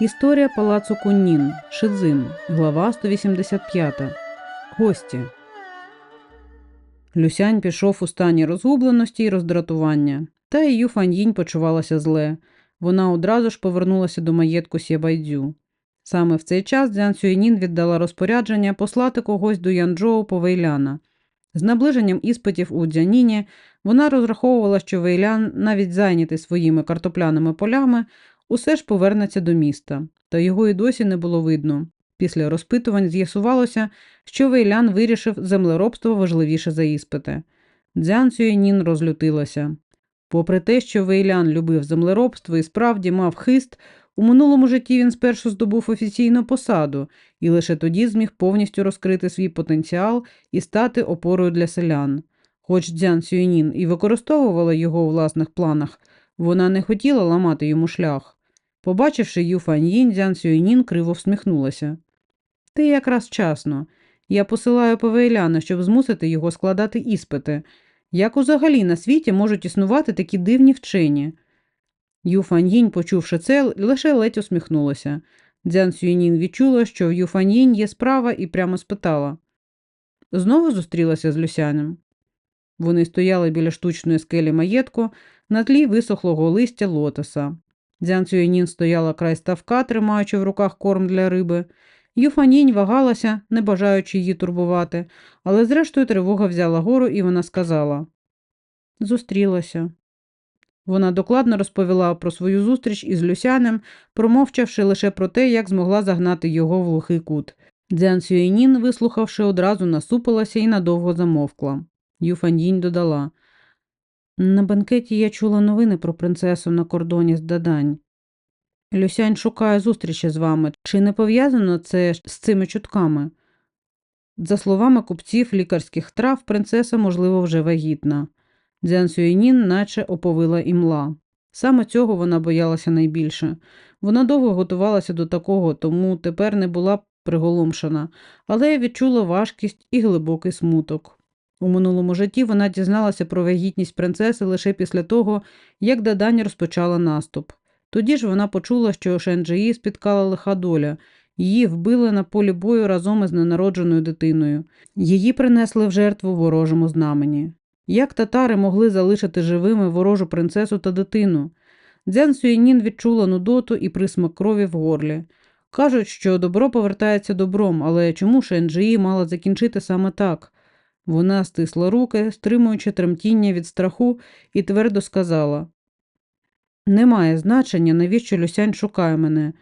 Історія палацу Куннін, Шидзин, глава 185. Гості. Люсянь пішов у стані розгубленості й роздратування, та і Юфаньїнь почувалася зле. Вона одразу ж повернулася до маєтку Сєбайдзю. Саме в цей час Дзян Сюєнін віддала розпорядження послати когось до Янчжоу по Вейляна. З наближенням іспитів у Дзяніні вона розраховувала, що Вейлян, навіть зайнятий своїми картопляними полями, усе ж повернеться до міста, та його і досі не було видно. Після розпитувань з'ясувалося, що Вейлян вирішив землеробство важливіше за іспити. Дзян Сюєнін розлютилася. Попри те, що Вейлян любив землеробство і справді мав хист, у минулому житті він спершу здобув офіційну посаду і лише тоді зміг повністю розкрити свій потенціал і стати опорою для селян. Хоч Дзян Сюєнін і використовувала його у власних планах, вона не хотіла ламати йому шлях. Побачивши Ю Фаньїн, Дзян Сюєнін криво всміхнулася. Ти якраз вчасно. Я посилаю Павейляна, щоб змусити його складати іспити. Як взагалі на світі можуть існувати такі дивні вчені? Ю почувши це, лише ледь усміхнулася. Дзян Сюєнін відчула, що в Ю є справа, і прямо спитала. Знову зустрілася з Люсянем. Вони стояли біля штучної скелі маєтку на тлі висохлого листя лотоса. Дзян Сюєнін стояла край ставка, тримаючи в руках корм для риби. Юфанінь вагалася, не бажаючи її турбувати, але зрештою тривога взяла гору, і вона сказала Зустрілася. Вона докладно розповіла про свою зустріч із Люсянем, промовчавши лише про те, як змогла загнати його в глухий кут. Дзян Сюєнін, вислухавши, одразу насупилася і надовго замовкла. Юфаньїнь додала На банкеті я чула новини про принцесу на кордоні з Дадань. Люсянь шукає зустрічі з вами. Чи не пов'язано це з цими чутками? За словами купців лікарських трав, принцеса, можливо, вже вагітна. Дзян Сюєнін наче оповила імла. Саме цього вона боялася найбільше. Вона довго готувалася до такого, тому тепер не була приголомшена, але відчула важкість і глибокий смуток. У минулому житті вона дізналася про вагітність принцеси лише після того, як Дадань розпочала наступ. Тоді ж вона почула, що Шенджиї спіткала лиха доля. Її вбили на полі бою разом із ненародженою дитиною. Її принесли в жертву ворожому знамені. Як татари могли залишити живими ворожу принцесу та дитину? Дзян Сюєнін відчула нудоту і присмак крові в горлі. Кажуть, що добро повертається добром, але чому Шенджиї мала закінчити саме так? Вона стисла руки, стримуючи тремтіння від страху, і твердо сказала немає значення, навіщо Люсянь шукає мене.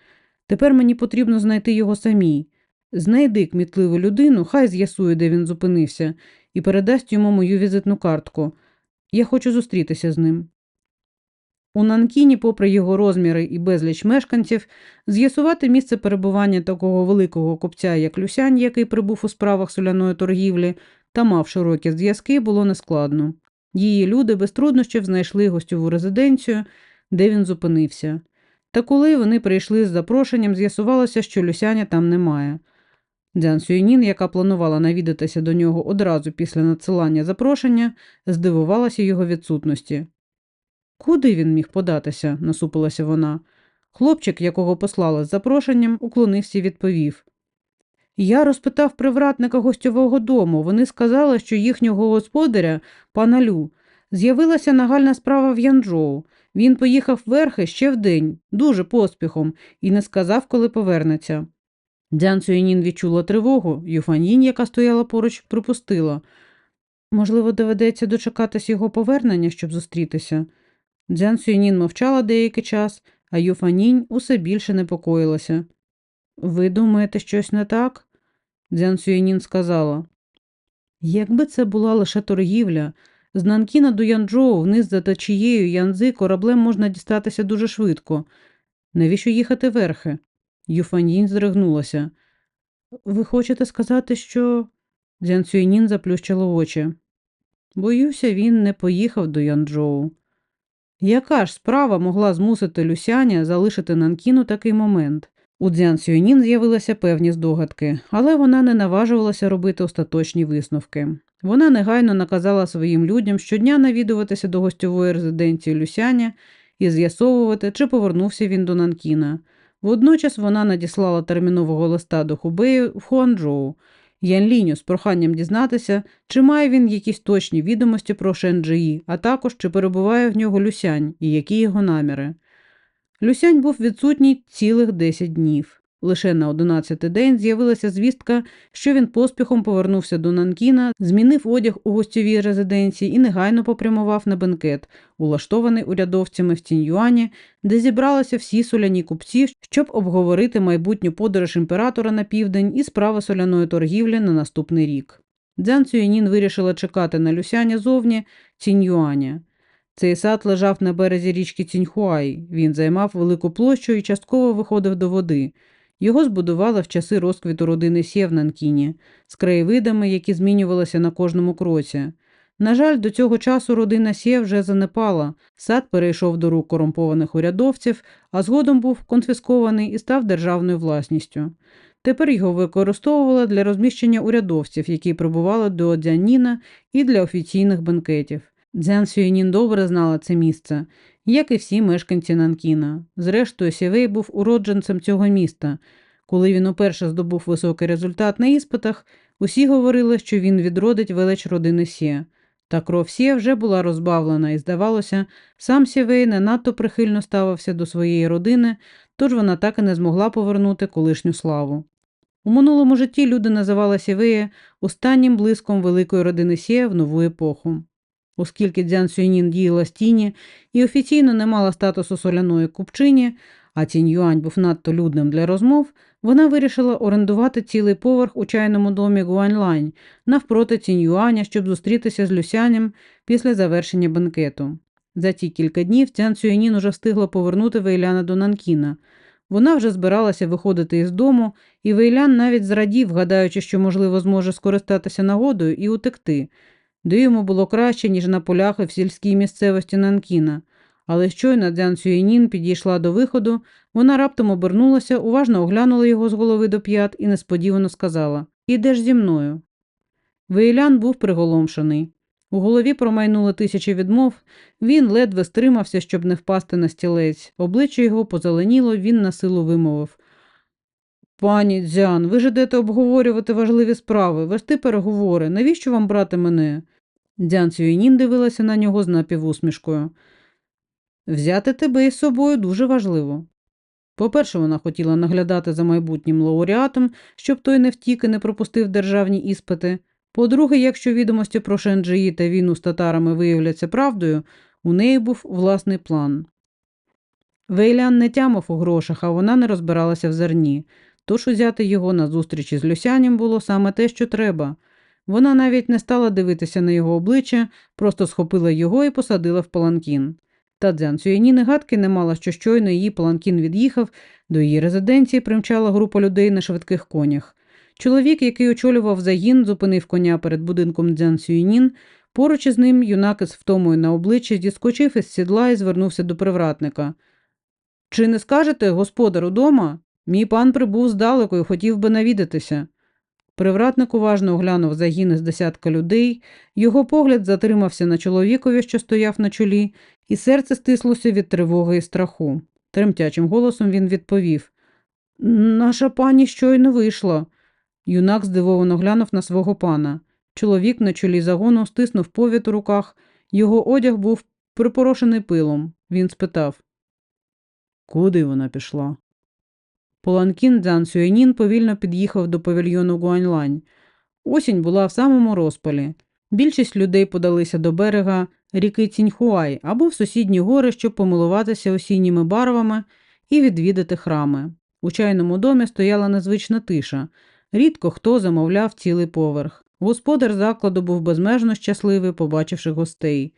Тепер мені потрібно знайти його самій. Знайди кмітливу людину, хай з'ясує, де він зупинився, і передасть йому мою візитну картку. Я хочу зустрітися з ним. У Нанкіні, попри його розміри і безліч мешканців, з'ясувати місце перебування такого великого купця, як Люсянь, який прибув у справах соляної торгівлі та мав широкі зв'язки, було нескладно. Її люди без труднощів знайшли гостьову резиденцію де він зупинився. Та коли вони прийшли з запрошенням, з'ясувалося, що Люсяня там немає. Дзян Сюєнін, яка планувала навідатися до нього одразу після надсилання запрошення, здивувалася його відсутності. Куди він міг податися? насупилася вона. Хлопчик, якого послала з запрошенням, уклонився і відповів. Я розпитав привратника гостьового дому. Вони сказали, що їхнього господаря, пана Лю, з'явилася нагальна справа в Янчжоу. Він поїхав верхи ще вдень, дуже поспіхом, і не сказав, коли повернеться. Дзян Цюєнін відчула тривогу, Юфанін, яка стояла поруч, припустила. Можливо, доведеться дочекатись його повернення, щоб зустрітися. Дзян Цюєнін мовчала деякий час, а Юфанінь усе більше непокоїлася. Ви думаєте, щось не так? Дзян Цюєнін сказала. Якби це була лише торгівля, з Нанкіна до Янчжоу вниз за течією Янзи кораблем можна дістатися дуже швидко. Навіщо їхати верхи? Юфаньїн зригнулася. Ви хочете сказати, що. Дзян Цюйнін заплющила очі. Боюся, він не поїхав до Янчжоу. Яка ж справа могла змусити Люсяня залишити Нанкіну такий момент? У Дзян Сюйнін з'явилися певні здогадки, але вона не наважувалася робити остаточні висновки. Вона негайно наказала своїм людям щодня навідуватися до гостьової резиденції Люсяня і з'ясовувати, чи повернувся він до Нанкіна. Водночас вона надіслала термінового листа до Хубею в Хуанчжоу Янліню з проханням дізнатися, чи має він якісь точні відомості про Шенджиї, а також чи перебуває в нього Люсянь і які його наміри. Люсянь був відсутній цілих 10 днів. Лише на одинадцятий день з'явилася звістка, що він поспіхом повернувся до Нанкіна, змінив одяг у гостьовій резиденції і негайно попрямував на бенкет, улаштований урядовцями в Тіньюані, де зібралися всі соляні купці, щоб обговорити майбутню подорож імператора на південь і справи соляної торгівлі на наступний рік. Дзян Цюєнін вирішила чекати на Люсяня зовні Тіньюаня. Цей сад лежав на березі річки Ціньхуай. Він займав велику площу і частково виходив до води. Його збудували в часи розквіту родини Сє в Нанкіні, з краєвидами, які змінювалися на кожному кроці. На жаль, до цього часу родина Сє вже занепала, сад перейшов до рук корумпованих урядовців, а згодом був конфіскований і став державною власністю. Тепер його використовували для розміщення урядовців, які прибували до Дзяніна, і для офіційних бенкетів. Дзян Сюєнін добре знала це місце, як і всі мешканці Нанкіна. Зрештою, Сєвей був уродженцем цього міста. Коли він уперше здобув високий результат на іспитах, усі говорили, що він відродить велич родини Сє. Та кров Сє вже була розбавлена, і, здавалося, сам Сєвей не надто прихильно ставився до своєї родини, тож вона так і не змогла повернути колишню славу. У минулому житті люди називали Сєвея останнім блиском великої родини Сє в нову епоху. Оскільки Дзян Сюнін діяла з тіні і офіційно не мала статусу соляної купчині, а Тінь Юань був надто людним для розмов, вона вирішила орендувати цілий поверх у чайному домі Гуаньлань навпроти Тінь Юаня, щоб зустрітися з Люсянем після завершення бенкету. За ті кілька днів Цян Сюєнін уже встигла повернути Вейляна до Нанкіна. Вона вже збиралася виходити із дому, і Вейлян навіть зрадів, гадаючи, що, можливо, зможе скористатися нагодою і утекти де йому було краще, ніж на полях і в сільській місцевості Нанкіна. Але щойно Дзян Сюєнін підійшла до виходу, вона раптом обернулася, уважно оглянула його з голови до п'ят і несподівано сказала Ідеш зі мною. Вейлян був приголомшений. У голові промайнули тисячі відмов, він ледве стримався, щоб не впасти на стілець. Обличчя його позеленіло, він на силу вимовив. Пані Дзян, ви ж ідете обговорювати важливі справи, вести переговори. Навіщо вам брати мене? Дзян Цюєнін дивилася на нього з напівусмішкою. Взяти тебе із собою дуже важливо. По-перше, вона хотіла наглядати за майбутнім лауреатом, щоб той не втік і не пропустив державні іспити. По-друге, якщо відомості про Шенджиї та війну з татарами виявляться правдою, у неї був власний план. Вейлян не тямив у грошах, а вона не розбиралася в зерні, тож узяти його на зустрічі з Люсянем було саме те, що треба. Вона навіть не стала дивитися на його обличчя, просто схопила його і посадила в паланкін. Та Дзян Цюєніни гадки не мала, що щойно її паланкін від'їхав, до її резиденції примчала група людей на швидких конях. Чоловік, який очолював загін, зупинив коня перед будинком Дзян Сюєнін. Поруч із ним юнак із втомою на обличчі зіскочив із сідла і звернувся до привратника. Чи не скажете, господар удома? Мій пан прибув здалеку і хотів би навідатися. Привратник уважно оглянув загін із десятка людей, його погляд затримався на чоловікові, що стояв на чолі, і серце стислося від тривоги і страху. Тремтячим голосом він відповів Наша пані щойно вийшла. Юнак здивовано глянув на свого пана. Чоловік на чолі загону стиснув повід у руках, його одяг був припорошений пилом. Він спитав Куди вона пішла? Поланкін Дзян Сюєнін повільно під'їхав до павільйону Гуаньлань. Осінь була в самому розпалі. Більшість людей подалися до берега ріки Ціньхуай або в сусідні гори, щоб помилуватися осінніми барвами і відвідати храми. У чайному домі стояла незвична тиша. Рідко хто замовляв цілий поверх. Господар закладу був безмежно щасливий, побачивши гостей.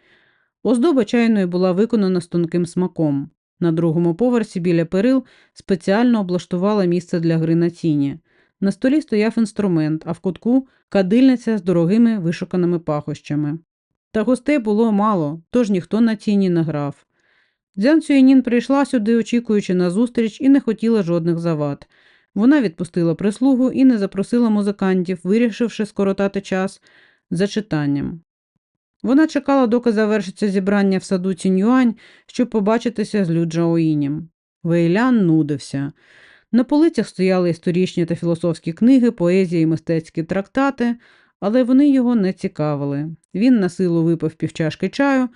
Оздоба чайної була виконана з тонким смаком. На другому поверсі біля перил спеціально облаштувала місце для гри на ціні. На столі стояв інструмент, а в кутку кадильниця з дорогими вишуканими пахощами. Та гостей було мало, тож ніхто на ціні не грав. Дзян Цюєнін прийшла сюди, очікуючи на зустріч, і не хотіла жодних завад. Вона відпустила прислугу і не запросила музикантів, вирішивши скоротати час за читанням. Вона чекала, доки завершиться зібрання в саду Цінюань, щоб побачитися з Лю Джаоїнем. Вейлян нудився. На полицях стояли історичні та філософські книги, поезія і мистецькі трактати, але вони його не цікавили. Він на силу випив півчашки чаю,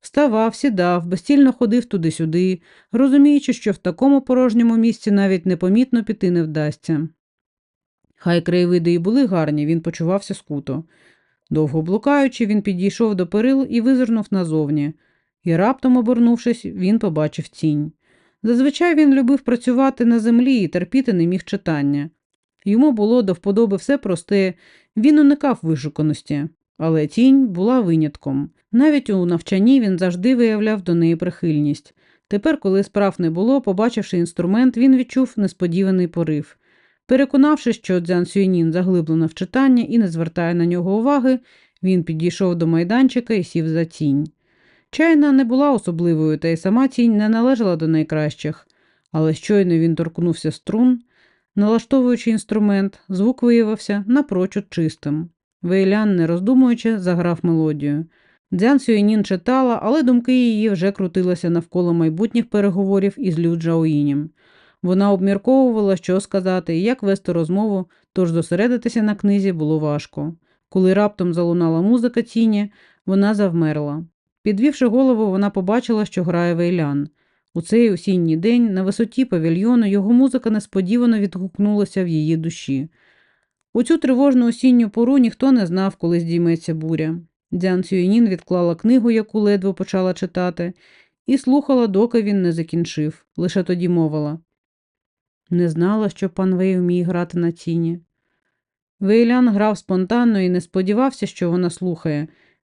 вставав, сідав, безцільно ходив туди-сюди, розуміючи, що в такому порожньому місці навіть непомітно піти не вдасться. Хай краєвиди і були гарні, він почувався скуто. Довго блукаючи, він підійшов до перил і визирнув назовні, і раптом, обернувшись, він побачив тінь. Зазвичай він любив працювати на землі і терпіти не міг читання. Йому було до вподоби все просте, він уникав вишуканості, але тінь була винятком. Навіть у навчанні він завжди виявляв до неї прихильність. Тепер, коли справ не було, побачивши інструмент, він відчув несподіваний порив. Переконавшись, що Дзян Сюєнін заглиблено в читання і не звертає на нього уваги, він підійшов до майданчика і сів за тінь. Чайна не була особливою, та й сама тінь не належала до найкращих, але щойно він торкнувся струн, налаштовуючи інструмент, звук виявився напрочуд чистим. Вейлян, не роздумуючи, заграв мелодію. Дзян Сюєнін читала, але думки її вже крутилися навколо майбутніх переговорів із Лю Джаоїнем. Вона обмірковувала, що сказати і як вести розмову, тож зосередитися на книзі було важко. Коли раптом залунала музика тіні, вона завмерла. Підвівши голову, вона побачила, що грає вейлян. У цей осінній день на висоті павільйону його музика несподівано відгукнулася в її душі. У цю тривожну осінню пору ніхто не знав, коли здійметься буря. Дзян Сюєнін відклала книгу, яку ледве почала читати, і слухала, доки він не закінчив. Лише тоді мовила. Не знала, що пан Вей вміє грати на тіні. Вейлян грав спонтанно і не сподівався, що вона слухає.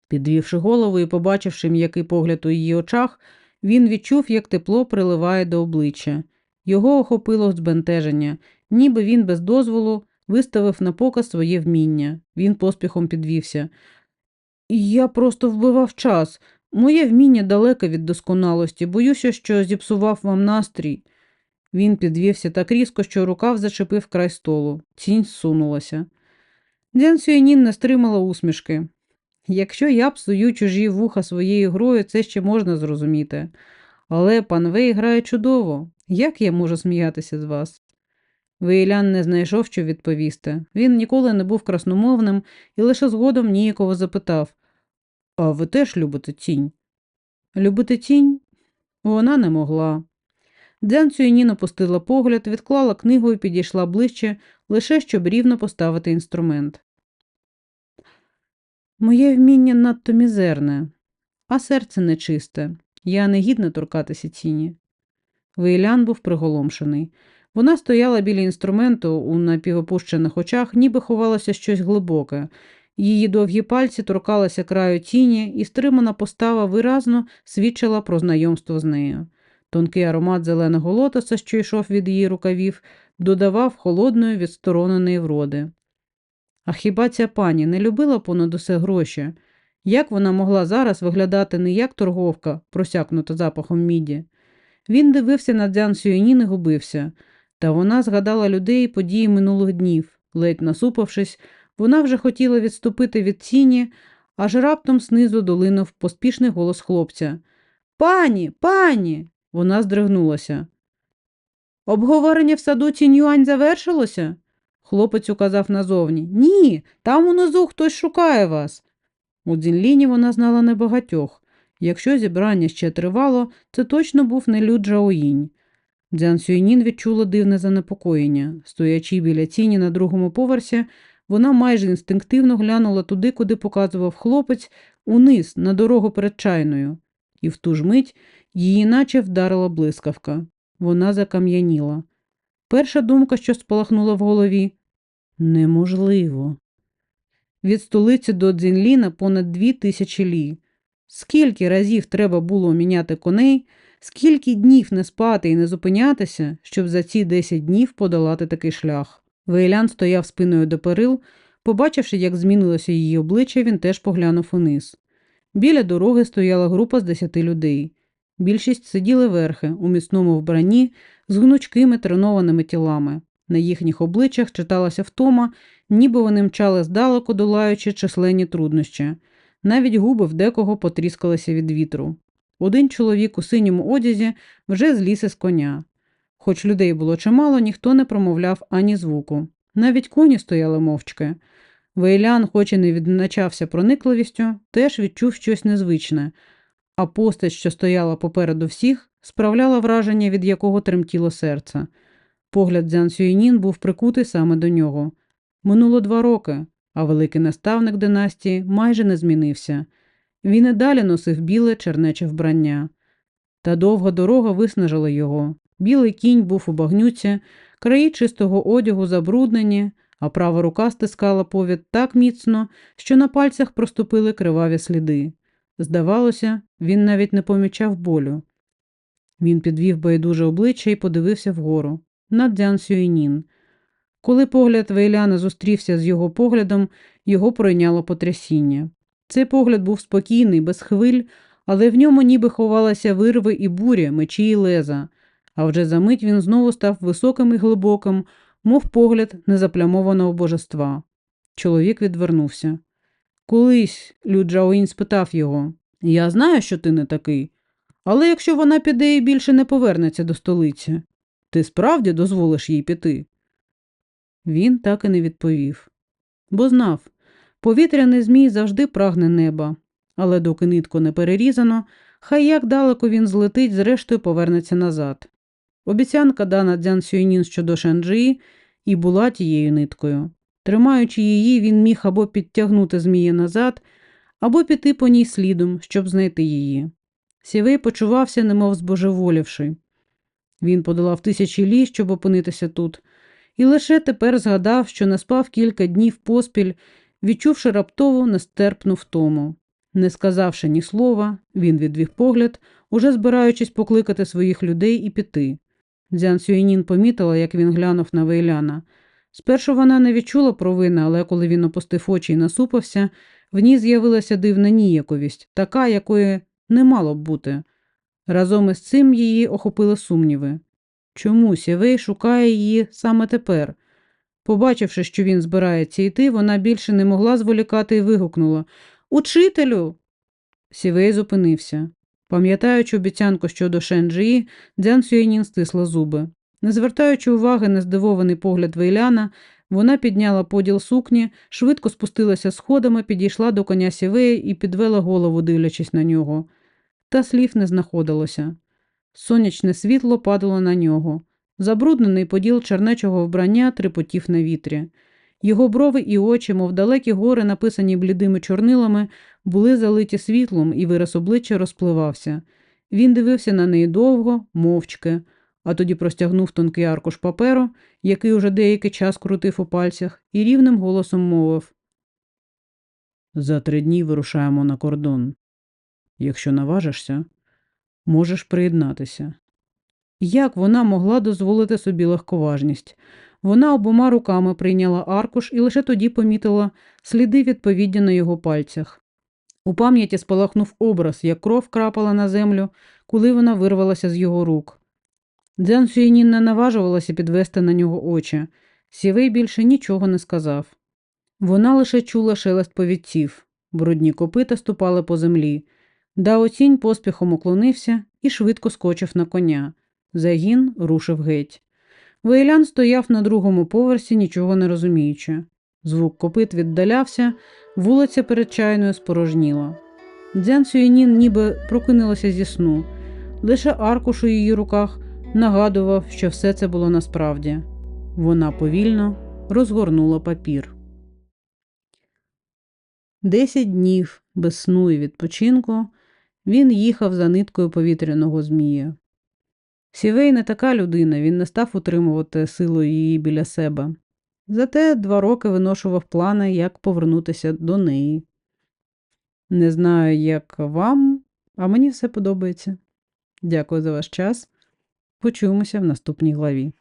Підвівши голову і побачивши м'який погляд у її очах, він відчув, як тепло приливає до обличчя. Його охопило збентеження, ніби він без дозволу виставив на показ своє вміння. Він поспіхом підвівся. Я просто вбивав час. Моє вміння далеке від досконалості, боюся, що зіпсував вам настрій. Він підвівся так різко, що рукав зачепив край столу. Тінь зсунулася. Дзян Сюєнін не стримала усмішки. Якщо я псую чужі вуха своєю грою, це ще можна зрозуміти. Але пан Вей грає чудово. Як я можу сміятися з вас? Вейлян не знайшов, що відповісти. Він ніколи не був красномовним і лише згодом ніяково запитав А ви теж любите тінь? Любити тінь? Вона не могла. Дзян Цюєнін опустила погляд, відклала книгу і підійшла ближче, лише щоб рівно поставити інструмент. Моє вміння надто мізерне, а серце нечисте. Я не гідна торкатися тіні. Вейлян був приголомшений. Вона стояла біля інструменту у напівопущених очах, ніби ховалося щось глибоке. Її довгі пальці торкалися краю тіні, і стримана постава виразно свідчила про знайомство з нею. Тонкий аромат зеленого лотоса, що йшов від її рукавів, додавав холодної відстороненої вроди. А хіба ця пані не любила понад усе гроші? Як вона могла зараз виглядати не як торговка, просякнута запахом міді? Він дивився на Дзян Сюєнін і губився, та вона згадала людей і події минулих днів. Ледь насупившись, вона вже хотіла відступити від тіні, аж раптом знизу долинув поспішний голос хлопця. Пані, пані. Вона здригнулася. Обговорення в саду Тінь-Юань завершилося? Хлопець указав назовні. Ні, там унизу хтось шукає вас. У Дзінліні вона знала небагатьох. Якщо зібрання ще тривало, це точно був не Лю Джаоїнь. Дзян Сюйнін відчула дивне занепокоєння. Стоячи біля тіні на другому поверсі, вона майже інстинктивно глянула туди, куди показував хлопець, униз, на дорогу перед чайною. І в ту ж мить її наче вдарила блискавка. Вона закам'яніла. Перша думка, що спалахнула в голові неможливо. Від столиці до Дзінліна понад дві тисячі лі. Скільки разів треба було міняти коней, скільки днів не спати і не зупинятися, щоб за ці десять днів подолати такий шлях. Вейлян стояв спиною до перил, побачивши, як змінилося її обличчя, він теж поглянув униз. Біля дороги стояла група з десяти людей. Більшість сиділи верхи, у міцному вбранні, з гнучкими тренованими тілами. На їхніх обличчях читалася втома, ніби вони мчали здалеку, долаючи численні труднощі. Навіть губи в декого потріскалися від вітру. Один чоловік у синьому одязі вже зліз із коня. Хоч людей було чимало, ніхто не промовляв ані звуку. Навіть коні стояли мовчки. Вейлян, хоч і не відзначався проникливістю, теж відчув щось незвичне, а постать, що стояла попереду всіх, справляла враження, від якого тремтіло серце. Погляд Дзян Сюєнін був прикутий саме до нього. Минуло два роки, а великий наставник династії майже не змінився. Він і далі носив біле чернече вбрання. Та довга дорога виснажила його. Білий кінь був у багнюці, краї чистого одягу забруднені, а права рука стискала повід так міцно, що на пальцях проступили криваві сліди. Здавалося, він навіть не помічав болю. Він підвів байдуже обличчя і подивився вгору на Дзян Сюйнін. Коли погляд Вейляна зустрівся з його поглядом, його пройняло потрясіння. Цей погляд був спокійний, без хвиль, але в ньому ніби ховалася вирви і буря, мечі і леза, а вже за мить він знову став високим і глибоким, мов погляд незаплямованого божества. Чоловік відвернувся. Колись Лю спитав його Я знаю, що ти не такий, але якщо вона піде і більше не повернеться до столиці, ти справді дозволиш їй піти? Він так і не відповів, бо знав, повітряний змій завжди прагне неба, але доки нитку не перерізано, хай як далеко він злетить, зрештою повернеться назад. Обіцянка дана Дзян Сюйнін щодо Шанджії і була тією ниткою. Тримаючи її, він міг або підтягнути змія назад, або піти по ній слідом, щоб знайти її. Сівей почувався, немов збожеволівши. Він подолав тисячі лі, щоб опинитися тут, і лише тепер згадав, що не спав кілька днів поспіль, відчувши раптову нестерпну втому. Не сказавши ні слова, він відвів погляд, уже збираючись покликати своїх людей і піти. Дзян Сюйнін помітила, як він глянув на Вейляна. Спершу вона не відчула провини, але коли він опустив очі і насупився, в ній з'явилася дивна ніяковість, така, якої не мало б бути. Разом із цим її охопили сумніви. Чому Сєвей шукає її саме тепер? Побачивши, що він збирається йти, вона більше не могла зволікати і вигукнула Учителю. Сівей зупинився. Пам'ятаючи обіцянку щодо Шенджії, Дзян Сюєнін стисла зуби. Не звертаючи уваги на здивований погляд Вейляна, вона підняла поділ сукні, швидко спустилася сходами, підійшла до коня Сівея і підвела голову, дивлячись на нього. Та слів не знаходилося. Сонячне світло падало на нього. Забруднений поділ чернечого вбрання трепотів на вітрі. Його брови і очі, мов далекі гори, написані блідими чорнилами, були залиті світлом, і вираз обличчя розпливався. Він дивився на неї довго, мовчки, а тоді простягнув тонкий аркуш паперу, який уже деякий час крутив у пальцях, і рівним голосом мовив За три дні вирушаємо на кордон. Якщо наважишся, можеш приєднатися. Як вона могла дозволити собі легковажність? Вона обома руками прийняла аркуш і лише тоді помітила сліди відповіддя на його пальцях. У пам'яті спалахнув образ, як кров крапала на землю, коли вона вирвалася з його рук. Дзян Сюєнін не наважувалася підвести на нього очі. Сівей більше нічого не сказав. Вона лише чула шелест повідців. Брудні копита ступали по землі. Дао Цінь поспіхом уклонився і швидко скочив на коня. Загін рушив геть. Вейлян стояв на другому поверсі, нічого не розуміючи. Звук копит віддалявся, вулиця перед чайною спорожніла. Дзян Сюєнін ніби прокинулася зі сну. Лише аркуш у її руках нагадував, що все це було насправді. Вона повільно розгорнула папір. Десять днів без сну і відпочинку він їхав за ниткою повітряного змія. Сівей не така людина, він не став утримувати силу її біля себе. Зате два роки виношував плани, як повернутися до неї. Не знаю, як вам, а мені все подобається. Дякую за ваш час. Почуємося в наступній главі.